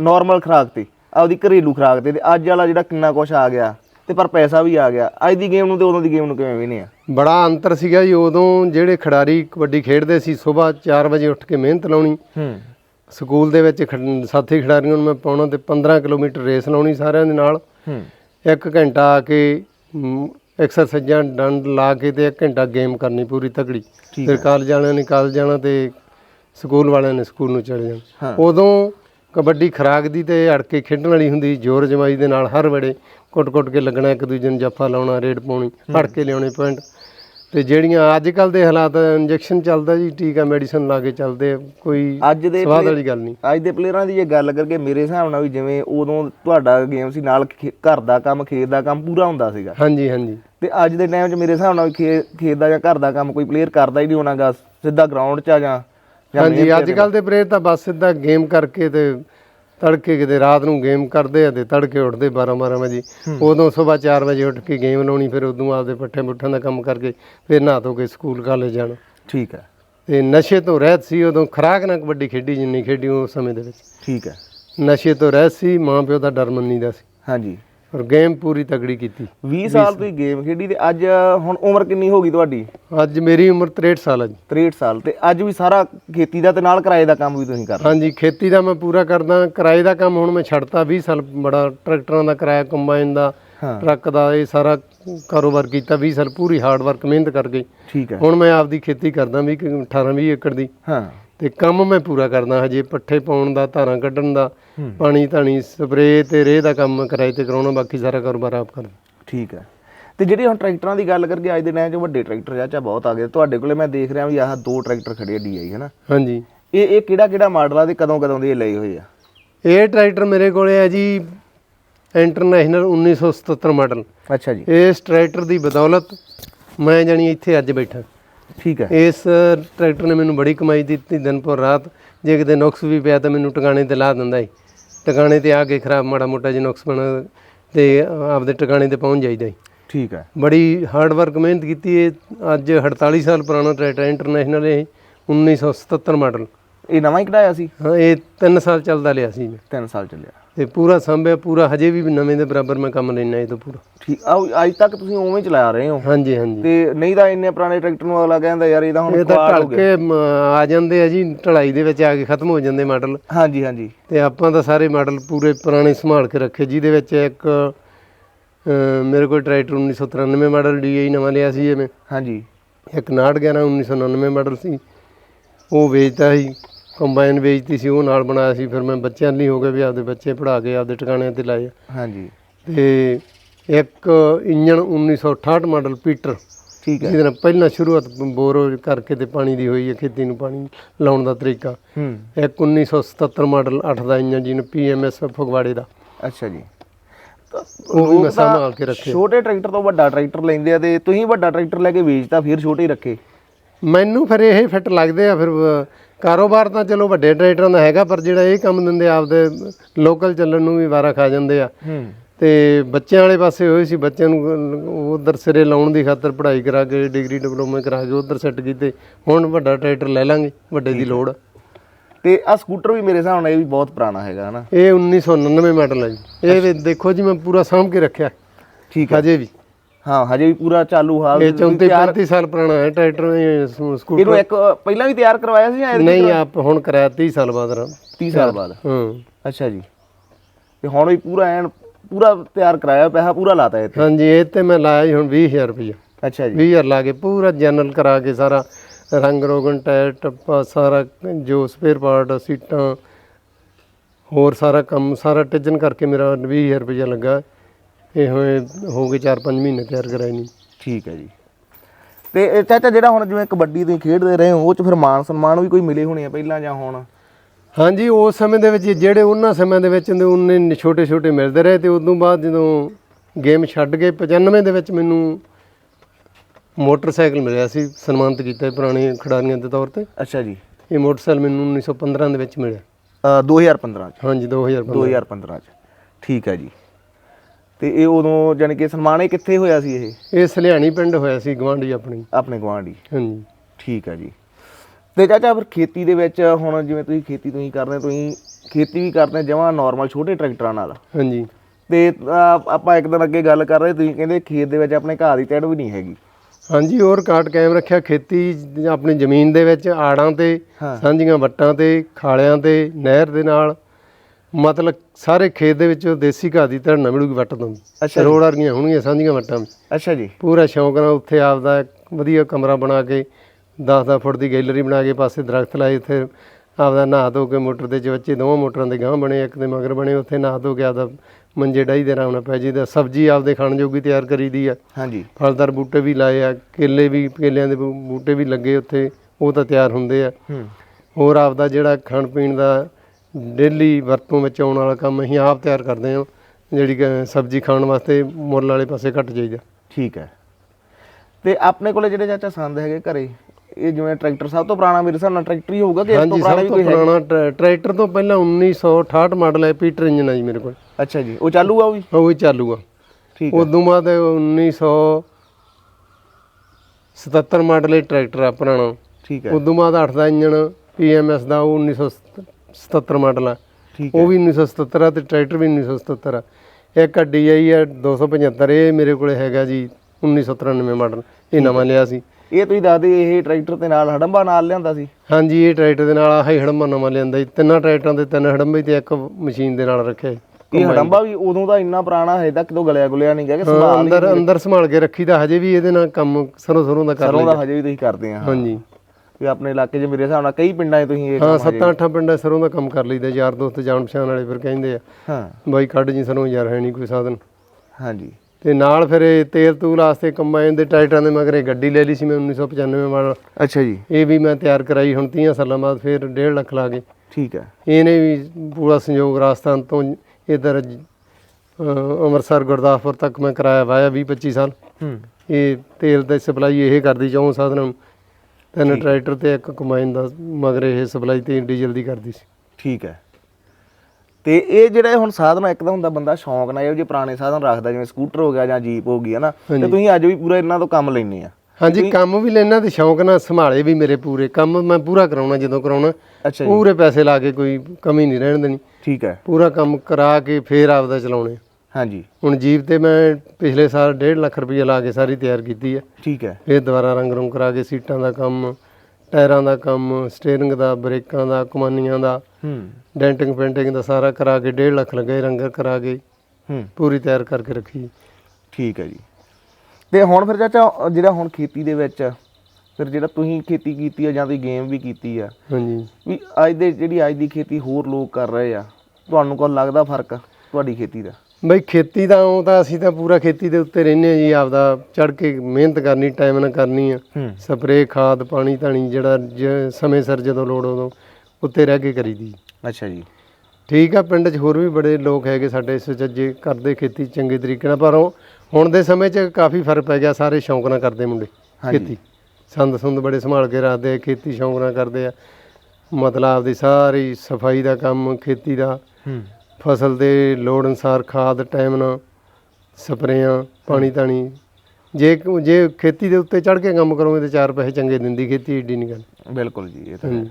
ਨਾਰਮਲ ਖੁਰਾਕ ਤੇ ਆਪਦੀ ਘਰੇਲੂ ਖੁਰਾਕ ਤੇ ਤੇ ਅੱਜ ਵਾਲਾ ਜਿਹੜਾ ਕਿੰਨਾ ਕੁਛ ਆ ਗਿਆ ਤੇ ਪਰ ਪੈਸਾ ਵੀ ਆ ਗਿਆ। ਅੱਜ ਦੀ ਗੇਮ ਨੂੰ ਤੇ ਉਦੋਂ ਦੀ ਗੇਮ ਨੂੰ ਕਿਵੇਂ ਵੇਨੇ ਆ? ਬੜਾ ਅੰਤਰ ਸੀਗਾ ਜੀ ਉਦੋਂ ਜਿਹੜੇ ਖਿਡਾਰੀ ਕਬੱਡੀ ਖੇਡਦੇ ਸੀ ਸਵੇਰ 4 ਵਜੇ ਉੱਠ ਕੇ ਮਿਹਨਤ ਲਾਉਣੀ। ਹੂੰ। ਸਕੂਲ ਦੇ ਵਿੱਚ ਸਾਥੀ ਖਿਡਾਰੀਆਂ ਨੂੰ ਮੈਂ ਪਾਉਣਾ ਤੇ 15 ਕਿਲੋਮੀਟਰ ਰੇਸ ਲਾਉਣੀ ਸਾਰਿਆਂ ਦੇ ਨਾਲ। ਹੂੰ। ਇੱਕ ਘੰਟਾ ਆ ਕੇ ਐਕਸਰਸਾਈਜ਼ਾਂ ਡੰਡ ਲਾ ਕੇ ਤੇ ਇੱਕ ਘੰਟਾ ਗੇਮ ਕਰਨੀ ਪੂਰੀ ਤਕੜੀ। ਠੀਕ ਫਿਰ ਕਾਲਜ ਵਾਲਿਆਂ ਨੇ ਕਾਲਜ ਜਾਣਾ ਤੇ ਸਕੂਲ ਵਾਲਿਆਂ ਨੇ ਸਕੂਲ ਨੂੰ ਚਲੇ ਜਾਣਾ। ਹਾਂ। ਉਦੋਂ ਕਬੱਡੀ ਖਰਾਕ ਦੀ ਤੇ ਅੜ ਕੇ ਖੇਡਣ ਵਾਲੀ ਹੁੰਦੀ ਜ਼ੋਰ ਜਮਾਈ ਦੇ ਨਾਲ ਹਰ ਵੇਲੇ ਕੁੱਟ-ਕੁੱਟ ਕੇ ਲੱਗਣਾ ਇੱਕ ਦੂਜੇ ਨੂੰ ਜੱਫਾ ਲਾਉਣਾ ਰੇਡ ਪਾਉਣੀ ਅੜ ਕੇ ਲਿਆਉਣੇ ਪੁਆਇੰਟ ਤੇ ਜਿਹੜੀਆਂ ਅੱਜ ਕੱਲ ਦੇ ਹਾਲਾਤ ਇੰਜੈਕਸ਼ਨ ਚੱਲਦਾ ਜੀ ਟੀਕਾ ਮੈਡੀਸਨ ਲਾ ਕੇ ਚੱਲਦੇ ਕੋਈ ਅੱਜ ਦੇ ਸਵਾਦ ਵਾਲੀ ਗੱਲ ਨਹੀਂ। ਅੱਜ ਦੇ ਪਲੇਅਰਾਂ ਦੀ ਜੇ ਗੱਲ ਕਰਕੇ ਮੇਰੇ ਹਿਸਾਬ ਨਾਲ ਵੀ ਜਿਵੇਂ ਉਦੋਂ ਤੁਹਾਡਾ ਗੇਮ ਸੀ ਨਾਲ ਘਰ ਦਾ ਕੰਮ ਖੇਤ ਦਾ ਕੰਮ ਪੂਰਾ ਹੁੰਦਾ ਸੀਗਾ। ਹਾਂਜੀ ਹਾਂਜੀ। ਤੇ ਅੱਜ ਦੇ ਟਾਈਮ 'ਚ ਮੇਰੇ ਹਿਸਾਬ ਨਾਲ ਖੇਤ ਦਾ ਜਾਂ ਘਰ ਦਾ ਕੰਮ ਕੋਈ ਪਲੇਅਰ ਕਰਦਾ ਹੀ ਨਹੀਂ ਹੋਣਾਗਾ ਸਿੱਧਾ ਗਰਾਊਂਡ 'ਚ ਆ ਜਾਂ ਹਾਂਜੀ ਅੱਜ ਕੱਲ ਦੇ ਪਲੇਅਰ ਤਾਂ ਬਸ ਸਿੱਧਾ ਗੇਮ ਕਰਕੇ ਤੇ ਤੜਕੇ ਕਿਤੇ ਰਾਤ ਨੂੰ ਗੇਮ ਕਰਦੇ ਆ ਤੇ ਤੜਕੇ ਉੱਠਦੇ 12 12 ਵਜੇ। ਉਦੋਂ ਸਵੇਰ 4 ਵਜੇ ਉੱਠ ਕੇ ਗੇਮ ਲਾਉਣੀ ਫਿਰ ਉਦੋਂ ਆਪਦੇ ਪੱਠੇ ਪੁੱਠਾਂ ਦਾ ਕੰਮ ਕਰਕੇ ਫਿਰ ਨਹਾ ਧੋ ਕੇ ਸਕੂਲ ਕਾਲਜ ਜਾਣਾ। ਠੀਕ ਹੈ। ਤੇ ਨਸ਼ੇ ਤੋਂ ਰਹਿਤ ਸੀ ਉਦੋਂ ਖਰਾਕ ਨਾਲ ਕਬੱਡੀ ਖੇਡੀ ਜਿੰਨੀ ਖੇਡੀ ਉਸ ਸਮੇਂ ਦੇ ਵਿੱਚ। ਠੀਕ ਹੈ। ਨਸ਼ੇ ਤੋਂ ਰਹਿਤ ਸੀ ਮਾਂ ਪਿਓ ਦਾ ਡਰ ਮੰਨੀਦਾ ਸੀ। ਹਾਂਜੀ। ਔਰ ਗੇਮ ਪੂਰੀ ਤਗੜੀ ਕੀਤੀ। 20 ਸਾਲ ਤੁਸੀਂ ਗੇਮ ਖੇਡੀ ਤੇ ਅੱਜ ਹੁਣ ਉਮਰ ਕਿੰਨੀ ਹੋ ਗਈ ਤੁਹਾਡੀ? ਅੱਜ ਮੇਰੀ ਉਮਰ 63 ਸਾਲ ਹੈ ਜੀ। 63 ਸਾਲ। ਤੇ ਅੱਜ ਵੀ ਸਾਰਾ ਖੇਤੀ ਦਾ ਤੇ ਨਾਲ ਕਿਰਾਏ ਦਾ ਕੰਮ ਵੀ ਤੁਸੀਂ ਕਰਦੇ ਹਾਂਜੀ ਖੇਤੀ ਦਾ ਮੈਂ ਪੂਰਾ ਕਰਦਾ। ਕਿਰਾਏ ਦਾ ਕੰਮ ਹੁਣ ਮੈਂ ਛੱਡਤਾ। 20 ਸਾਲ ਬੜਾ ਟਰੈਕਟਰਾਂ ਦਾ ਕਿਰਾਇਆ ਕੰਬਾਈਨ ਦਾ ਟਰੱਕ ਦਾ ਇਹ ਸਾਰਾ ਕਾਰੋਬਾਰ ਕੀਤਾ। 20 ਸਾਲ ਪੂਰੀ ਹਾਰਡ ਵਰਕ ਮਿਹਨਤ ਕਰਕੇ। ਠੀਕ ਹੈ। ਹੁਣ ਮੈਂ ਆਪਦੀ ਖੇਤੀ ਕਰਦਾ। ਵੀ 18 20 ਏਕੜ ਦੀ। ਹਾਂ। ਤੇ ਕੰਮ ਮੈਂ ਪੂਰਾ ਕਰਦਾ ਹਜੇ ਪੱਠੇ ਪਾਉਣ ਦਾ ਧਾਰਾਂ ਕੱਢਣ ਦਾ। ਪਾਣੀ ਧਾਣੀ ਸਪਰੇਅ ਤੇ ਰੇਹ ਦਾ ਕੰਮ ਕਿਰਾਏ ਤੇ ਕਰਾਉਣਾ ਬਾਕੀ ਸਾਰਾ ਕਾਰੋਬਾਰ ਆਪ ਕਰਦਾ। ਠੀਕ ਹੈ। ਤੇ ਜਿਹੜੀ ਹੁਣ ਟਰੈਕਟਰਾਂ ਦੀ ਗੱਲ ਕਰਕੇ ਅੱਜ ਦੇ ਟਾਈਮ 'ਚ ਵੱਡੇ ਟਰੈਕਟਰ ਚਾਚਾ ਬਹੁਤ ਆ ਗਏ ਤੁਹਾਡੇ ਕੋਲੇ ਮੈਂ ਦੇਖ ਰਿਹਾ ਵੀ ਆਹ ਦੋ ਟਰੈਕਟਰ ਖੜੇ ਆ ਡੀਆਈ ਹੈ ਨਾ ਹਾਂਜੀ। ਇਹ ਇਹ ਕਿਹੜਾ ਕਿਹੜਾ ਮਾਡਲ ਆ ਤੇ ਕਦੋਂ ਕਦੋਂ ਦੇ ਲਏ ਹੋਏ ਆ? ਇਹ ਟਰੈਕਟਰ ਮੇਰੇ ਕੋਲੇ ਹੈ ਜੀ ਇੰਟਰਨੈਸ਼ਨਲ 1977 ਮਾਡਲ। ਅੱਛਾ ਜੀ। ਇਸ ਟਰੈਕਟਰ ਦੀ ਬਦੌਲਤ ਮੈਂ ਜਾਣੀ ਇੱਥੇ ਅੱਜ ਬੈਠਾ। ਠੀਕ ਹੈ। ਇਸ ਟਰੈਕਟਰ ਨੇ ਮੈਨੂੰ ਬੜੀ ਕਮਾਈ ਦਿੱਤੀ ਦਿਨ ਪਰ ਰਾਤ। ਜੇ ਕਿਤੇ ਨੁਕਸ ਵੀ ਪਿਆ ਤਾਂ ਮੈਨੂੰ ਟਿਕਾਣੇ ਤੇ ਲਾ ਦਿੰਦਾ ਸੀ ਟਿਕਾਣੇ ਤੇ ਆ ਕੇ ਖਰਾਬ ਮਾੜਾ ਮੋਟਾ ਜਿਹਾ ਨੁਕਸ ਬਣਾ ਤੇ ਆਪਦੇ ਟਿਕਾਣੇ ਤੇ ਪਹੁੰਚ ਜਾਈਦਾ ਸੀ ਠੀਕ ਹੈ। ਬੜੀ ਹਾਰਡ ਵਰਕ ਮਿਹਨਤ ਕੀਤੀ ਇਹ ਅੱਜ 48 ਸਾਲ ਪੁਰਾਣਾ ਟਰੈਕਟਰ ਇੰਟਰਨੈਸ਼ਨਲ ਇਹ 1977 ਮਾਡਲ। ਇਹ ਨਵਾਂ ਹੀ ਕਢਾਇਆ ਸੀ? ਹਾਂ ਇਹ 3 ਸਾਲ ਚੱਲਦਾ ਲਿਆ ਸੀ ਮੈਂ। 3 ਸਾਲ ਚੱਲਿਆ। ਤੇ ਪੂਰਾ ਸੰਭਿਆ ਪੂਰਾ ਹਜੇ ਵੀ ਨਵੇਂ ਦੇ ਬਰਾਬਰ ਮੈਂ ਕੰਮ ਲੈਣਾ ਇਹ ਤੋਂ ਪੂਰਾ। ਠੀਕ ਆ ਅੱਜ ਤੱਕ ਤੁਸੀਂ ਉਵੇਂ ਚਲਾ ਰਹੇ ਹੋ? ਹਾਂਜੀ ਹਾਂਜੀ। ਤੇ ਨਹੀਂ ਤਾਂ ਇੰਨੇ ਪੁਰਾਣੇ ਟਰੈਕਟਰ ਨੂੰ ਅਗਲਾ ਕਹਿੰਦਾ ਯਾਰ ਇਹਦਾ ਹੁਣ ਇਹ ਤਾਂ ਢਲ ਕੇ ਆ ਜਾਂਦੇ ਆ ਜੀ ਢਲਾਈ ਦੇ ਵਿੱਚ ਆ ਕੇ ਖਤਮ ਹੋ ਜਾਂਦੇ ਮਾਡਲ। ਹਾਂਜੀ ਹਾਂਜੀ। ਤੇ ਆਪਾਂ ਤਾਂ ਸਾਰੇ ਮਾਡਲ ਪੂਰੇ ਪੁਰਾਣੇ ਸੰਭਾਲ ਕੇ ਰੱਖੇ ਜਿਹਦੇ ਵਿੱਚ ਇੱਕ ਮੇਰੇ ਕੋਲ ਟਰੈਕਟਰ 1993 ਮਾਡਲ ਡੀਆਈ ਨਵਾਂ ਲਿਆ ਸੀ ਇਹ ਮੈਂ। ਹਾਂਜੀ। ਇੱਕ 6911 1999 ਮਾਡਲ ਸੀ। ਉਹ ਵੇਚਦਾ ਸੀ। ਕੰਬਾਈਨ ਵੇਚਦੀ ਸੀ ਉਹ ਨਾਲ ਬਣਾਇਆ ਸੀ ਫਿਰ ਮੈਂ ਬੱਚਿਆਂ ਲਈ ਹੋ ਗਿਆ ਵੀ ਆਪਦੇ ਬੱਚੇ ਪੜਾ ਕੇ ਆਪਦੇ ਟਿਕਾਣਿਆਂ ਤੇ ਲਾਏ ਹਾਂਜੀ। ਤੇ ਇੱਕ ਇੰਜਣ 1968 ਮਾਡਲ ਪੀਟਰ ਠੀਕ ਹੈ। ਜਿਹਦੇ ਨਾਲ ਪਹਿਲਾਂ ਸ਼ੁਰੂਆਤ ਬੋਰੋ ਕਰਕੇ ਤੇ ਪਾਣੀ ਦੀ ਹੋਈ ਹੈ ਖੇਤੀ ਨੂੰ ਪਾਣੀ ਲਾਉਣ ਦਾ ਤਰੀਕਾ। ਹੂੰ। ਇੱਕ 1977 ਮਾਡਲ 8 ਦਾ ਇੰਜਨ ਜਿਹਨੂੰ ਪੀਐਮਐਸ ਫਗਵਾੜੇ ਦਾ। ਅੱਛਾ ਜੀ। ਉਹ ਵੀ ਮੈਂ ਸੰਭਾਲ ਕੇ ਰੱਖੇ। ਛੋਟੇ ਟਰੈਕਟਰ ਤੋਂ ਵੱਡਾ ਟਰੈਕਟਰ ਲੈਂਦੇ ਆ ਤੇ ਤੁਸੀਂ ਵੱਡਾ ਟਰੈਕਟਰ ਲੈ ਕੇ ਵੇਚਤਾ ਫਿਰ ਛੋਟੇ ਹੀ ਰੱਖੇ। ਮੈਨੂੰ ਫਿਰ ਇਹ ਫਿੱਟ ਲੱਗਦੇ ਆ ਫਿਰ ਕਾਰੋਬਾਰ ਤਾਂ ਚਲੋ ਵੱਡੇ ਟਰੈਕਟਰਾਂ ਦਾ ਹੈਗਾ ਪਰ ਜਿਹੜਾ ਇਹ ਕੰਮ ਦਿੰਦੇ ਆਪਦੇ ਲੋਕਲ ਚੱਲਣ ਨੂੰ ਵੀ ਵਾਰਾ ਖਾ ਜਾਂਦੇ ਆ। ਤੇ ਬੱਚਿਆਂ ਵਾਲੇ ਪਾਸੇ ਹੋਏ ਸੀ ਬੱਚਿਆਂ ਨੂੰ ਉਧਰ ਸਿਰੇ ਲਾਉਣ ਦੀ ਖਾਤਰ ਪੜ੍ਹਾਈ ਕਰਾ ਕੇ ਡਿਗਰੀ ਡਿਪਲੋਮਾ ਕਰਾ ਕੇ ਉਧਰ ਸੈੱਟ ਕੀਤੇ। ਹੁਣ ਵੱਡਾ ਟਰੈਕਟਰ ਲੈ ਲਾਂਗੇ ਵੱਡੇ ਦੀ ਲੋੜ। ਤੇ ਆ ਸਕੂਟਰ ਵੀ ਮੇਰੇ ਹਿਸਾਬ ਨਾਲ ਇਹ ਵੀ ਬਹੁਤ ਪੁਰਾਣਾ ਹੈਗਾ ਹਨਾ? ਇਹ 1999 ਮਾਡਲ ਹੈ ਜੀ। ਇਹ ਦੇਖੋ ਜੀ ਮੈਂ ਪੂਰਾ ਸਾਂਭ ਕੇ ਰੱਖਿਆ। ਠੀਕ ਹੈ ਹਜੇ ਵੀ। ਹਾਂ ਹਜੇ ਵੀ ਪੂਰਾ ਚਾਲੂ ਹਾਲ ਇਹ 34 35 ਸਾਲ ਪੁਰਾਣਾ ਹੈ ਟਰੈਕਟਰ ਇਹ ਸ- ਸਕੂਟਰ। ਇਹਨੂੰ ਇੱਕ ਪਹਿਲਾਂ ਵੀ ਤਿਆਰ ਕਰਵਾਇਆ ਸੀ ਜਾਂ ਨਹੀਂ ਆਪ ਹੁਣ ਕਰਾਇਆ 30 ਸਾਲ ਬਾਅਦ ਰਾਂ 30 ਸਾਲ ਬਾਅਦ। ਹਾਂ। ਅੱਛਾ ਜੀ। ਤੇ ਹੁਣ ਵੀ ਪੂਰਾ ਐਨ ਪੂਰਾ ਤਿਆਰ ਕਰਾਇਆ ਪੈਸਾ ਪੂਰਾ ਲਾਤਾ ਤੇ ਹਾਂਜੀ ਇਹ ਤੇ ਮੈਂ ਲਾਇਆ ਜੀ ਹੁਣ 20000 ਰੁਪਇਆ ਅੱਛਾ ਜੀ। 20000 ਲਾ ਕੇ ਪੂਰਾ ਜਨਰਲ ਕਰਾ ਕੇ ਸਾਰਾ ਰੰਗ ਰੋਗਨ ਟਾਇਰ ਟੱਪਾ ਸਾਰਾ ਜੋ ਸਪੇਅਰ ਪਾਰਟ ਸੀਟਾਂ ਹੋਰ ਸਾਰਾ ਕੰਮ ਸਾਰਾ ਟਿਜਨ ਕਰਕੇ ਮੇਰਾ 20000 ਰੁਪਇਆ ਲੱਗਾ। ਇਹ ਹੋਏ ਹੋ ਗਏ 4-5 ਮਹੀਨੇ ਤਿਆਰ ਕਰਾਈ ਨਹੀਂ। ਠੀਕ ਹੈ ਜੀ। ਤੇ ਇਹ ਚਾਚਾ ਜਿਹੜਾ ਹੁਣ ਜਿਵੇਂ ਕਬੱਡੀ ਤੁਸੀਂ ਖੇਡਦੇ ਰਹੇ ਹੋ ਉਹ ਚ ਫਿਰ ਮਾਨ ਸਨਮਾਨ ਵੀ ਕੋਈ ਮਿਲੇ ਹੋਣੇ ਆ ਪਹਿਲਾਂ ਜਾਂ ਹੁਣ? ਹਾਂਜੀ ਉਸ ਸਮੇਂ ਦੇ ਵਿੱਚ ਜਿਹੜੇ ਉਹਨਾਂ ਸਮੇਂ ਦੇ ਵਿੱਚ ਉਹਨੇ ਛੋਟੇ ਛੋਟੇ ਮਿਲਦੇ ਰਹੇ ਤੇ ਉਦੋਂ ਬਾਅਦ ਜਦੋਂ ਗੇਮ ਛੱਡ ਕੇ 95 ਦੇ ਵਿੱਚ ਮੈਨੂੰ ਮੋਟਰਸਾਈਕਲ ਮਿਲਿਆ ਸੀ ਸਨਮਾਨਿਤ ਕੀਤਾ ਪੁਰਾਣੇ ਖਿਡਾਰੀਆਂ ਦੇ ਤੌਰ ਤੇ। ਅੱਛਾ ਜੀ। ਇਹ ਮੋਟਰਸਾਈਕਲ ਮੈਨੂੰ 1915 ਦੇ ਵਿੱਚ ਮਿਲਿਆ। ਅ, 2015 ਚ? ਹਾਂਜੀ 2015 2015 ਚ। ਠੀਕ ਹੈ ਜੀ। ਤੇ ਇਹ ਉਦੋਂ ਜਾਣੀ ਕਿ ਸਨਮਾਨ ਇਹ ਕਿੱਥੇ ਹੋਇਆ ਸੀ ਇਹ? ਇਹ ਸਲਿਆਣੀ ਪਿੰਡ ਹੋਇਆ ਸੀ ਗਵਾਂਢੀ ਆਪਣੀ। ਆਪਣੇ ਗਵਾਂਢੀ ਹਾਂਜੀ। ਠੀਕ ਹੈ ਜੀ। ਤੇ ਚਾਚਾ ਫਿਰ ਖੇਤੀ ਦੇ ਵਿੱਚ ਹੁਣ ਜਿਵੇਂ ਤੁਸੀਂ ਖੇਤੀ ਤੁਸੀਂ ਕਰਦੇ ਤੁਸੀਂ ਖੇਤੀ ਵੀ ਕਰਦੇ ਜਮਾਂ ਨਾਰਮਲ ਛੋਟੇ ਟਰੈਕਟਰਾਂ ਨਾਲ। ਹਾਂਜੀ। ਤੇ ਆਪਾਂ ਇੱਕ ਦਿਨ ਅੱਗੇ ਗੱਲ ਕਰ ਰਹੇ ਤੁਸੀਂ ਕਹਿੰਦੇ ਖੇਤ ਦੇ ਵਿੱਚ ਆਪਣੇ ਘਾਹ ਦੀ ਤੜ ਵੀ ਨਹੀਂ ਹੈਗੀ। ਹਾਂਜੀ ਹੋਰ ਕਾਟ ਕਾਇਮ ਰੱਖਿਆ ਖੇਤੀ ਆਪਣੀ ਜ਼ਮੀਨ ਦੇ ਵਿੱਚ ਆੜਾਂ ਤੇ ਹਾਂ। ਸਾਂਝੀਆਂ ਵੱਟਾਂ ਤੇ ਖਾਲਿਆਂ ਤੇ ਨਹਿਰ ਦੇ ਨਾਲ ਮਤਲਬ ਸਾਰੇ ਖੇਤ ਦੇ ਵਿੱਚ ਦੇਸੀ ਘਾਹ ਦੀ ਧੜਨਾ ਮਿਲੂਗੀ ਵੱਟ ਤੋਂ ਅੱਛਾ ਰੋੜ ਵਰਗੀਆਂ ਹੋਣਗੀਆਂ ਸਾਂਝੀਆਂ ਵੱਟਾਂ। ਅੱਛਾ ਜੀ। ਪੂਰਾ ਸ਼ੌਂਕ ਨਾਲ ਉੱਥੇ ਆਪਦਾ ਵਧੀਆ ਕਮਰਾ ਬਣਾ ਕੇ 10-10 ਫੁੱਟ ਦੀ ਗੈਲਰੀ ਬਣਾ ਕੇ ਪਾਸੇ ਦਰਖਤ ਲਾਏ ਉੱਥੇ ਆਪਦਾ ਨਹਾ ਧੋ ਕੇ ਮੋਟਰ ਦੇ ਵਿੱਚ ਦੋਵਾਂ ਮੋਟਰਾਂ ਦੇ ਗਾਂਹ ਬਣੇ ਇੱਕ ਦੇ ਮਗਰ ਬਣੇ ਉੱਥੇ ਨਹਾ ਧੋ ਕੇ ਆਪਦਾ ਮੰਜੇ ਡਾਈ ਦੇ ਆਰਾਮ ਨਾਲ ਪੈ ਜੀਦਾ ਸਬਜ਼ੀ ਆਪਦੇ ਖਾਣ ਜੋਗੀ ਤਿਆਰ ਕਰੀਦੀ ਆ। ਹਾਂਜੀ। ਫਲਦਾਰ ਬੂਟੇ ਵੀ ਲਾਏ ਆ ਕੇਲੇ ਵੀ ਕੇਲਿਆਂ ਦੇ ਬੂਟੇ ਵੀ ਲੱਗੇ ਉੱਥੇ ਉਹ ਤਾਂ ਤਿਆਰ ਹੁੰਦੇ ਆ। ਹੋਰ ਆਪਦਾ ਜਿਹੜਾ ਖਾਣ ਪੀਣ ਦਾ ਡੇਲੀ ਵਰਤੋਂ ਵਿੱਚ ਆਉਣ ਵਾਲਾ ਕੰਮ ਅਸੀਂ ਆਪ ਤਿਆਰ ਕਰਦੇ ਹਾਂ ਜਿਹੜੀ ਕਿ ਸਬਜ਼ੀ ਖਾਣ ਵਾਸਤੇ ਮੁੱਲ ਵਾਲੇ ਪਾਸੇ ਘੱਟ ਜਾਈਦਾ। ਠੀਕ ਹੈ। ਤੇ ਆਪਣੇ ਕੋਲੇ ਜਿਹੜੇ ਚਾਚਾ ਸੰਦ ਹੈਗੇ ਘਰੇ ਇਹ ਜਿਵੇਂ ਟਰੈਕਟਰ ਸਭ ਤੋਂ ਪੁਰਾਣਾ ਮੇਰੇ ਹਿਸਾਬ ਨਾਲ ਟਰੈਕਟਰ ਹੀ ਹੋਊਗਾ ਕਿ ਇਸ ਤੋਂ ਪੁਰਾਣਾ ਵੀ ਕੋਈ ਹੈ ਪੁਰਾਣਾ ਟਰੈਕਟਰ ਤੋਂ ਪਹਿਲਾਂ 1968 ਮਾਡਲ ਹੈ ਪੀਟਰ ਇੰਜਨ ਆ ਜੀ ਮੇਰੇ ਕੋਲ। ਅੱਛਾ ਜੀ ਉਹ ਚਾਲੂ ਆ ਉਹ ਵੀ? ਉਹ ਹੀ ਚਾਲੂ ਆ। ਠੀਕ ਹੈ। ਉਦੋਂ ਬਾਅਦ 1977 ਮਾਡਲ ਹੈ ਟਰੈਕਟਰ ਆ ਪੁਰਾਣਾ। ਠੀਕ ਹੈ। ਉਦੋਂ ਬਾਅਦ 8 ਦਾ ਇੰਜਨ ਪੀਐਮਐਸ ਦਾ ਉਹ 1977 ਮਾਡਲ। ਆ ਠੀਕ ਉਹ ਵੀ 1977 ਆ ਤੇ ਟਰੈਕਟਰ ਵੀ 1977 ਆ। ਇੱਕ ਡੀਆਈ ਆ 275 ਇਹ ਮੇਰੇ ਕੋਲੇ ਹੈਗਾ ਜੀ 1993 ਮਾਡਲ। ਇਹ ਨਵਾਂ ਲਿਆ ਸੀ। ਇਹ ਤੁਸੀਂ ਦੱਸਦੇ ਇਹ ਟਰੈਕਟਰ ਦੇ ਨਾਲ ਹੜੰਬਾ ਨਾਲ ਲਿਆਂਦਾ ਸੀ? ਹਾਂਜੀ ਇਹ ਟਰੈਕਟਰ ਦੇ ਨਾਲ ਆਹ ਹੀ ਹੜੰਬਾ ਨਵਾਂ ਲਿਆਂਦਾ ਜੀ। ਤਿੰਨਾਂ ਟਰੈਕਟਰਾਂ ਦੇ ਤਿੰਨ ਹੜੰਬੇ ਤੇ ਇੱਕ ਮਸ਼ੀਨ ਦੇ ਨਾਲ ਰੱਖਿਆ ਜੀ। ਇਹ ਹੜੰਬਾ ਵੀ ਉਦੋਂ ਦਾ ਇੰਨਾ ਪੁਰਾਣਾ ਹੈ ਤੱਕ ਕਿਦੋਂ ਗਲਿਆ ਗੁਲਿਆ ਨਹੀਂ ਗਿਆ ਕਿ ਹਾਂ, ਸੰਭਾਲ ਅੰਦਰ ਅੰਦਰ ਸੰਭਾਲ ਕੇ ਰੱਖੀਦਾ ਹਜੇ ਵੀ ਇਹਦੇ ਨਾਲ ਕੰਮ ਸਰੋਂ ਸਰੋਂ ਦਾ ਕਰ ਸਰੋਂ ਲਈਦਾ। ਦਾ ਹਜੇ ਵੀ ਤੁਸੀਂ ਕਰਦੇ ਆ ਹਾਂਜੀ। ਵੀ ਆਪਣੇ ਇਲਾਕੇ 'ਚ ਮੇਰੇ ਹਿਸਾਬ ਨਾਲ ਕਈ ਪਿੰਡਾਂ 'ਚ ਤੁਸੀਂ ਇਹ ਹਾਂ ਕੰਮ ਸੱਤਾਂ ਅੱਠਾਂ ਪਿੰਡਾਂ ਸਰੋਂ ਦਾ ਕੰਮ ਕਰ ਲਈਦਾ ਯਾਰ ਦੋਸਤ ਜਾਣ ਪਛਾਣ ਵਾਲੇ ਫਿਰ ਕਹਿੰਦੇ ਆ ਹਾਂ। ਬਾਈ ਕੱਢ ਜੀ ਸਰੋਂ ਯਾਰ ਹੈ ਨਹੀਂ ਕੋਈ ਸਾਧਨ। ਹਾਂਜੀ। ਤੇ ਨਾਲ ਫਿਰ ਇਹ ਤੇਲ ਤੂਲ ਵਾਸਤੇ ਕੰਬਾਈਨ ਦੇ ਟਰੈਕਟਰਾਂ ਦੇ ਮਗਰੇ ਗੱਡੀ ਲੈ ਲਈ ਸੀ ਮੈਂ 1995 ਮਾਡਲ ਅੱਛਾ ਜੀ। ਇਹ ਵੀ ਮੈਂ ਤਿਆਰ ਕਰਾਈ ਹੁਣ 30 ਸਾਲਾਂ ਬਾਅਦ ਫਿਰ 1.5 ਲੱਖ ਲਾ ਕੇ। ਠੀਕ ਹੈ। ਇਹਨੇ ਵੀ ਪੂਰਾ ਸੰਯੋਗ ਰਾਜਸਥਾਨ ਤੋਂ ਇਧਰ ਅੰਮ੍ਰਿਤਸਰ ਗੁਰਦਾਸਪੁਰ ਤੱਕ ਮੈਂ ਕਰਾਇਆ ਵਾਇਆ 20 25 ਸਾਲ। ਹੂੰ। ਇਹ ਤੇਲ ਦੀ ਸਪਲਾਈ ਇਹ ਕਰਦੀ ਚੌਂ ਸਾਧਨਾਂ ਤਿੰਨ ਟਰੈਕਟਰ ਤੇ ਇੱਕ ਕੰਬਾਈਨ ਦਾ ਮਗਰ ਇਹ ਸਪਲਾਈ ਤੇ ਡੀਜ਼ਲ ਦੀ ਕਰਦੀ ਸੀ। ਠੀਕ ਹੈ। ਤੇ ਇਹ ਜਿਹੜਾ ਹੁਣ ਸਾਧਨ ਇੱਕ ਤਾਂ ਹੁੰਦਾ ਬੰਦਾ ਸ਼ੌਂਕ ਨਾਲ ਇਹੋ ਜਿਹੇ ਪੁਰਾਣੇ ਸਾਧਨ ਰੱਖਦਾ ਜਿਵੇਂ ਸਕੂਟਰ ਹੋ ਗਿਆ ਜਾਂ ਜੀਪ ਹੋ ਗਈ ਹੈ ਨਾ? ਤੇ। ਤੁਸੀਂ ਅੱਜ ਵੀ ਪੂਰਾ ਇਹਨਾਂ ਤੋਂ ਕੰਮ ਲੈਣੇ ਆ। ਹਾਂਜੀ ਕੰਮ ਵੀ ਲੈਣਾ ਤੇ ਸ਼ੌਂਕ ਨਾਲ ਸੰਭਾਲੇ ਵੀ ਮੇਰੇ ਪੂਰੇ। ਕੰਮ ਮੈਂ ਪੂਰਾ ਕਰਾਉਣਾ ਜਦੋਂ ਕਰਾਉਣਾ ਪੂਰੇ ਪੈਸੇ ਲਾ ਕੇ ਕੋਈ ਕਮੀ ਨਹੀਂ ਰਹਿਣ ਦੇਣੀ। ਠੀਕ ਹੈ। ਪੂਰਾ ਕੰਮ ਕਰਾ ਕੇ ਫੇਰ ਆਪਦਾ ਚਲਾਉਣੇ ਹਾਂਜੀ। ਹੁਣ ਜੀਪ ਤੇ ਮੈਂ ਪਿਛਲੇ ਸਾਲ 1.5 ਲੱਖ ਰੁਪਏ ਲਾ ਕੇ ਸਾਰੀ ਤਿਆਰ ਕੀਤੀ ਹੈ ਠੀਕ ਹੈ। ਫੇਰ ਦੁਬਾਰਾ ਰੰਗ ਰੰਗ ਕਰਾ ਕੇ ਸੀਟਾਂ ਦਾ ਕੰਮ ਟਾਇਰਾਂ ਦਾ ਕੰਮ ਸਟੀਅਰਿੰਗ ਦਾ ਬ੍ਰੇਕਾਂ ਦਾ ਕਮਾਨੀਆਂ ਦਾ ਹੂੰ। ਡੈਂਟਿੰਗ ਪੇਂਟਿੰਗ ਦਾ ਸਾਰਾ ਕਰਾ ਕੇ 1.5 ਲੱਖ ਲੱਗੇ ਰੰਗਰ ਕਰਾ ਕੇ। ਹੂੰ। ਪੂਰੀ ਤਿਆਰ ਕਰਕੇ ਰੱਖੀ। ਠੀਕ ਹੈ ਜੀ। ਤੇ ਹੁਣ ਫਿਰ ਚਾਚਾ ਜਿਹੜਾ ਹੁਣ ਖੇਤੀ ਦੇ ਵਿੱਚ ਫਿਰ ਜਿਹੜਾ ਤੁਸੀਂ ਖੇਤੀ ਕੀਤੀ ਆ ਜਾਂ ਤੁਸੀਂ ਗੇਮ ਵੀ ਕੀਤੀ ਆ ਹਾਂਜੀ। ਵੀ ਅੱਜ ਦੇ ਜਿਹੜੀ ਅੱਜ ਦੀ ਖੇਤੀ ਹੋਰ ਲੋਕ ਕਰ ਰਹੇ ਆ ਤੁਹਾਨੂੰ ਕੋਈ ਲੱਗਦਾ ਫ਼ਰਕ ਤੁਹਾਡੀ ਖੇਤੀ ਦਾ? ਬਈ ਖੇਤੀ ਦਾ ਉਹ ਤਾਂ ਅਸੀਂ ਤਾਂ ਪੂਰਾ ਖੇਤੀ ਦੇ ਉੱਤੇ ਰਹਿੰਦੇ ਹਾਂ ਜੀ ਆਪਦਾ ਚੜ ਕੇ ਮਿਹਨਤ ਕਰਨੀ ਟਾਈਮ ਨਾਲ ਕਰਨੀ ਆ। ਸਪਰੇਅ ਖਾਦ ਪਾਣੀ ਧਾਣੀ ਜਿਹੜਾ ਸਮੇਂ ਸਿਰ ਜਦੋਂ ਲੋੜ ਉਦੋਂ ਉੱਤੇ ਰਹਿ ਕੇ ਕਰੀਦੀ ਅੱਛਾ ਜੀ। ਠੀਕ ਆ ਪਿੰਡ 'ਚ ਹੋਰ ਵੀ ਬੜੇ ਲੋਕ ਹੈਗੇ ਸਾਡੇ ਸੁਚੱਜੇ ਕਰਦੇ ਖੇਤੀ ਚੰਗੇ ਤਰੀਕੇ ਨਾਲ ਪਰ ਉਹ ਹੁਣ ਦੇ ਸਮੇਂ 'ਚ ਕਾਫੀ ਫ਼ਰਕ ਪੈ ਗਿਆ ਸਾਰੇ ਸ਼ੌਂਕ ਨਾਲ ਕਰਦੇ ਮੁੰਡੇ। ਖੇਤੀ। ਸੰਦ ਸੁੰਦ ਬੜੇ ਸੰਭਾਲ ਕੇ ਰੱਖਦੇ ਆ ਖੇਤੀ ਸ਼ੌਂਕ ਨਾਲ ਕਰਦੇ ਆ। ਮਤਲਬ ਆਪਦੀ ਸਾਰੀ ਸਫ਼ਾਈ ਦਾ ਕੰਮ ਖੇਤੀ ਦਾ। ਹੂੰ। ਫਸਲ ਦੇ ਲੋੜ ਅਨਸਾਰ ਖਾਦ ਟਾਈਮ ਨਾਲ ਸਪਰੇਆਂ ਪਾਣੀ ਤਾਣੀ। ਜੇ ਜੇ ਖੇਤੀ ਦੇ ਉੱਤੇ ਚੜ ਕੇ ਕੰਮ ਕਰੋਗੇ ਤੇ ਚਾਰ ਪੈਸੇ ਚੰਗੇ ਦਿੰਦੀ ਖੇਤੀ ਏਡੀ ਨਹੀਂ ਗੱਲ। ਬਿਲਕੁਲ ਜੀ ਇਹ ਤਾਂ ਹੈ।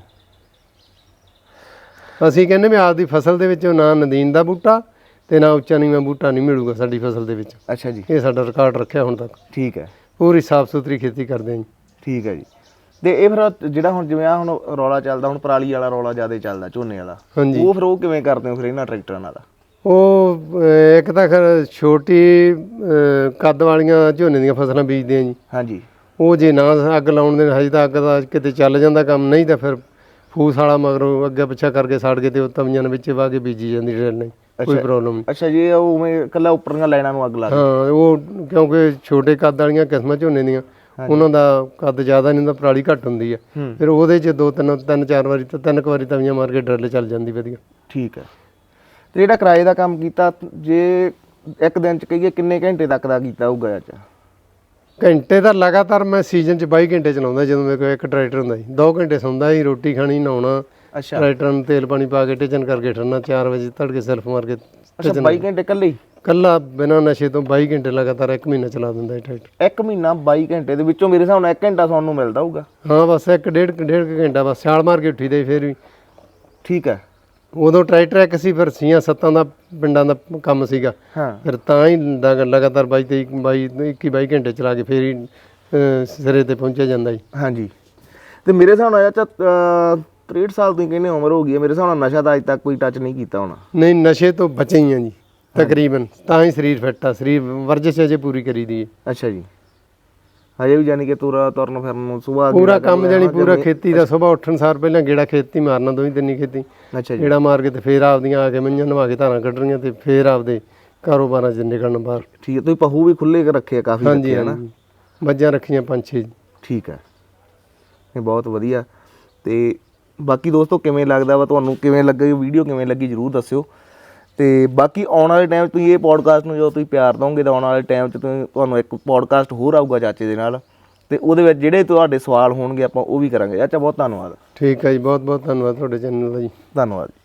ਅਸੀਂ ਕਹਿੰਦੇ ਵੀ ਆਪਦੀ ਫਸਲ ਦੇ ਵਿੱਚੋਂ ਨਾ ਨਦੀਨ ਦਾ ਬੂਟਾ ਤੇ ਨਾ ਉੱਚਾ ਨੀਵਾਂ ਬੂਟਾ ਨਹੀਂ ਮਿਲੂਗਾ ਸਾਡੀ ਫਸਲ ਦੇ ਵਿੱਚ। ਅੱਛਾ ਜੀ। ਇਹ ਸਾਡਾ ਰਿਕਾਰਡ ਰੱਖਿਆ ਹੁਣ ਤੱਕ। ਠੀਕ ਹੈ। ਪੂਰੀ ਸਾਫ਼ ਸੁਥਰੀ ਖੇਤੀ ਕਰਦੇ ਹਾਂ ਜੀ। ਠੀਕ ਹੈ ਜੀ। ਤੇ ਇਹ ਫਿਰ ਜਿਹੜਾ ਹੁਣ ਜਿਵੇਂ ਆ ਹੁਣ ਰੌਲਾ ਚੱਲਦਾ ਹੁਣ ਪਰਾਲੀ ਵਾਲਾ ਰੌਲਾ ਜ਼ਿਆਦਾ ਚੱਲਦਾ ਝੋਨੇ ਵਾਲਾ। ਉਹ ਫਿਰ ਉਹ ਕਿਵੇਂ ਕਰਦੇ ਹੋ ਫਿਰ ਇਹਨਾਂ ਟਰੈਕਟਰਾਂ ਨਾਲ? ਉਹ ਇੱਕ ਤਾਂ ਖਰ ਛੋਟੀ ਕੱਦ ਵਾਲੀਆਂ ਝੋਨੇ ਦੀਆਂ ਫਸਲਾਂ ਬੀਜਦੇ ਆ ਜੀ। ਹਾਂਜੀ। ਉਹ ਜੇ ਨਾ ਅੱਗ ਲਾਉਣ ਦੇ ਹਜੇ ਤਾਂ ਅੱਗ ਦਾ ਕਿਤੇ ਚੱਲ ਜਾਂਦਾ ਕੰਮ ਨਹੀਂ ਤਾਂ ਫਿਰ ਫੂਸ ਵਾਲਾ ਮਗਰੋਂ ਅੱਗੇ ਪਿੱਛਾ ਕਰਕੇ ਸੜ ਕੇ ਤੇ ਉਹ ਤਵੀਆਂ ਦੇ ਵਿੱਚ ਵਾ ਕੇ ਬੀਜੀ ਜਾਂਦੀ ਟ੍ਰੇਨ ਨਹੀਂ ਕੋਈ। ਪ੍ਰੋਬਲਮ ਨਹੀਂ। ਅੱਛਾ ਜੀ ਉਹ ਉਵੇਂ ਕੱਲਾ ਉੱਪਰੀਆਂ ਲਾਈਨਾਂ ਨੂੰ ਅੱਗ ਲਾ। ਹਾਂ ਉਹ ਕਿਉਂਕਿ ਛੋਟੇ ਕੱਦ ਵਾਲੀਆਂ ਕਿਸਮਾਂ ਝੋਨੇ ਦੀਆਂ ਉਹਨਾਂ ਦਾ ਕੱਦ ਜ਼ਿਆਦਾ ਨਹੀਂ ਹੁੰਦਾ ਪਰਾਲੀ ਘੱਟ ਹੁੰਦੀ ਆ। ਫਿਰ ਉਹਦੇ 'ਚ ਦੋ ਤਿੰਨ ਤਿੰਨ ਚਾਰ ਵਾਰੀ ਤਾਂ ਤਿੰਨ ਕੁ ਵਾਰੀ ਤਵੀਆਂ ਮਾਰ ਕੇ ਡਰਲੇ ਚੱਲ ਜਾਂਦੀ ਵਧੀਆ। ਠੀਕ ਹੈ। ਤੇ ਜਿਹੜਾ ਕਿਰਾਏ ਦਾ ਕੰਮ ਕੀਤਾ ਜੇ ਇੱਕ ਦਿਨ ਚ ਕਹੀਏ ਕਿੰਨੇ ਘੰਟੇ ਤੱਕ ਦਾ ਕੀਤਾ ਹੋਊਗਾ ਅੱਜ ਘੰਟੇ ਦਾ ਲਗਾਤਾਰ ਮੈਂ ਸੀਜ਼ਨ 'ਚ 22 ਘੰਟੇ ਚਲਾਉਂਦਾ ਜਦੋਂ ਮੇਰੇ ਕੋਲ ਇੱਕ ਟਰੈਕਟਰ ਹੁੰਦਾ ਸੀ। 2 ਘੰਟੇ ਸੌਂਦਾ ਸੀ ਰੋਟੀ ਖਾਣੀ ਨਹਾਉਣਾ। ਅੱਛਾ। ਟਰੈਕਟਰ ਨੂੰ ਤੇਲ ਪਾਣੀ ਪਾ ਕੇ ਟਿਚਨ ਕਰਕੇ ਠਰਨਾ 4 ਵਜੇ ਤੜਕੇ ਸੈਲਫ ਮਾਰ ਕੇ ਅੱਛਾ 22 ਘੰਟੇ ਕੱਲੇ ਹੀ? ਕੱਲਾ ਬਿਨਾਂ ਨਸ਼ੇ ਤੋਂ 22 ਘੰਟੇ ਲਗਾਤਾਰ ਇੱਕ ਮਹੀਨਾ ਚਲਾ ਦਿੰਦਾ ਇਹ ਟਰੈਕਟਰ। ਇੱਕ ਮਹੀਨਾ 22 ਘੰਟੇ ਦੇ ਵਿੱਚੋਂ ਮੇਰੇ ਹਿਸਾਬ ਨਾਲ 1 ਘੰਟਾ ਸੌਣ ਨੂੰ ਮਿਲਦਾ ਹੋਊਗਾ। ਹਾਂ ਬਸ ਇੱਕ ਡੇਢ ਡੇਢ ਕੁ ਘੰਟਾ ਬਸ ਛਾਲ ਮਾਰ ਕੇ ਉੱਠੀ ਦੇ ਫਿਰ ਵੀ। ਠੀਕ ਹੈ। ਉਦੋਂ ਟਰੈਕਟਰ ਇੱਕ ਸੀ ਫਿਰ ਸੀਆਂ ਸੱਤਾਂ ਦਾ ਪਿੰਡਾਂ ਦਾ ਕੰਮ ਸੀਗਾ। ਹਾਂ। ਫਿਰ ਤਾਂ ਹੀ ਲਗ- ਲਗਾਤਾਰ 22 ਤੇ 22 21 22 ਘੰਟੇ ਚਲਾ ਕੇ ਫਿਰ ਹੀ ਅਹ, ਸਿਰੇ ਤੇ ਪਹੁੰਚਿਆ ਜਾਂਦਾ ਜੀ। ਹਾਂਜੀ। ਤੇ ਮੇਰੇ ਹਿਸਾਬ ਨਾਲ ਚਾਚਾ ਅਹ, 63 ਸਾਲ ਦੀ ਕਹਿੰਦੇ ਉਮਰ ਹੋ ਗਈ ਹੈ। ਮੇਰੇ ਹਿਸਾਬ ਨਾਲ ਨਸ਼ਾ ਤਾਂ ਅੱਜ ਤੱਕ ਕੋਈ ਟੱਚ ਨਹੀਂ ਕੀਤਾ ਹੋਣਾ। ਨਹੀਂ ਨਸ਼ੇ ਤੋਂ ਬਚੇ ਹੀ ਆ ਜੀ। ਤਕਰੀਬਨ ਤਾਂ ਹੀ ਸਰੀਰ ਫਿੱਟ ਆ। ਸਰੀਰ ਵਰਜਿਸ਼ ਅਜੇ ਪੂਰੀ ਕਰੀ ਦੀ ਹੈ ਅੱਛਾ ਜੀ। ਹਜੇ ਵੀ ਜਾਨੀ ਕਿ ਤੁਰਾ ਤੁਰਨ ਫਿਰਨ ਨੂੰ ਸੁਬਾਹ ਪੂਰਾ ਕੰਮ ਜਾਨੀ ਪੂਰਾ ਖੇਤੀ ਦਾ ਸਵੇਰ ਉੱਠਣ ਸਾਰ ਪਹਿਲਾਂ ਗੇੜਾ ਖੇਤੀ ਮਾਰਨਾ ਦੋਈ ਤਿੰਨੀ ਖੇਤੀ। ਅੱਛਾ ਜੀ। ਗੇੜਾ ਮਾਰ ਕੇ ਤੇ ਫੇਰ ਆਪਦੀਆਂ ਆ ਕੇ ਮਈਆਂ ਨਵਾ ਕੇ ਧਾਰਾਂ ਕੱਢਣੀਆਂ ਤੇ ਫੇਰ ਆਪਦੇ ਕਾਰੋਬਾਰਾਂ 'ਚ ਨਿਕਲਣ ਬਾਹਰ। ਠੀਕ ਹੈ ਤੁਸੀਂ ਪਹੂ ਵੀ ਖੁੱਲੇ ਰੱਖੇ ਆ ਕਾਫੀ ਰੱਖੇ ਨਾ ਹਾਂਜੀ। ਮੱਝਾਂ ਰੱਖੀਆਂ ਪੰਜ ਛੇ। ਠੀਕ ਹੈ। ਇਹ ਬਹੁਤ ਵਧੀਆ। ਤੇ ਬਾਕੀ ਦੋਸਤੋ ਕਿਵੇਂ ਲੱਗਦਾ ਵਾ? ਤੁਹਾਨੂੰ ਕਿਵੇਂ ਲੱਗੀ? ਵੀਡੀਓ ਕਿਵੇਂ ਲੱਗੀ? ਜਰੂਰ ਦੱਸਿਓ। ਤੇ ਬਾਕੀ ਆਉਣ ਵਾਲੇ ਟਾਈਮ ਤੁਸੀਂ ਇਹ ਪੋਡਕਾਸਟ ਨੂੰ ਜਦੋਂ ਤੁਸੀਂ ਪਿਆਰ ਦੋਗੇ ਤਾਂ ਆਉਣ ਵਾਲੇ ਟਾਈਮ 'ਚ ਤੁਹਾਨੂੰ ਇੱਕ ਪੋਡਕਾਸਟ ਹੋਰ ਆਊਗਾ ਚਾਚੇ ਦੇ ਨਾਲ। ਤੇ ਉਹਦੇ ਵਿੱਚ ਜਿਹੜੇ ਤੁਹਾਡੇ ਸਵਾਲ ਹੋਣਗੇ ਆਪਾਂ ਉਹ ਵੀ ਕਰਾਂਗੇ। ਚਾਚਾ ਬਹੁਤ ਧੰਨਵਾਦ। ਠੀਕ ਹੈ ਜੀ ਬਹੁਤ ਬਹੁਤ ਧੰਨਵਾਦ ਤੁਹਾਡੇ ਚੈਨਲ ਦਾ ਜੀ। ਧੰਨਵਾਦ ਜੀ।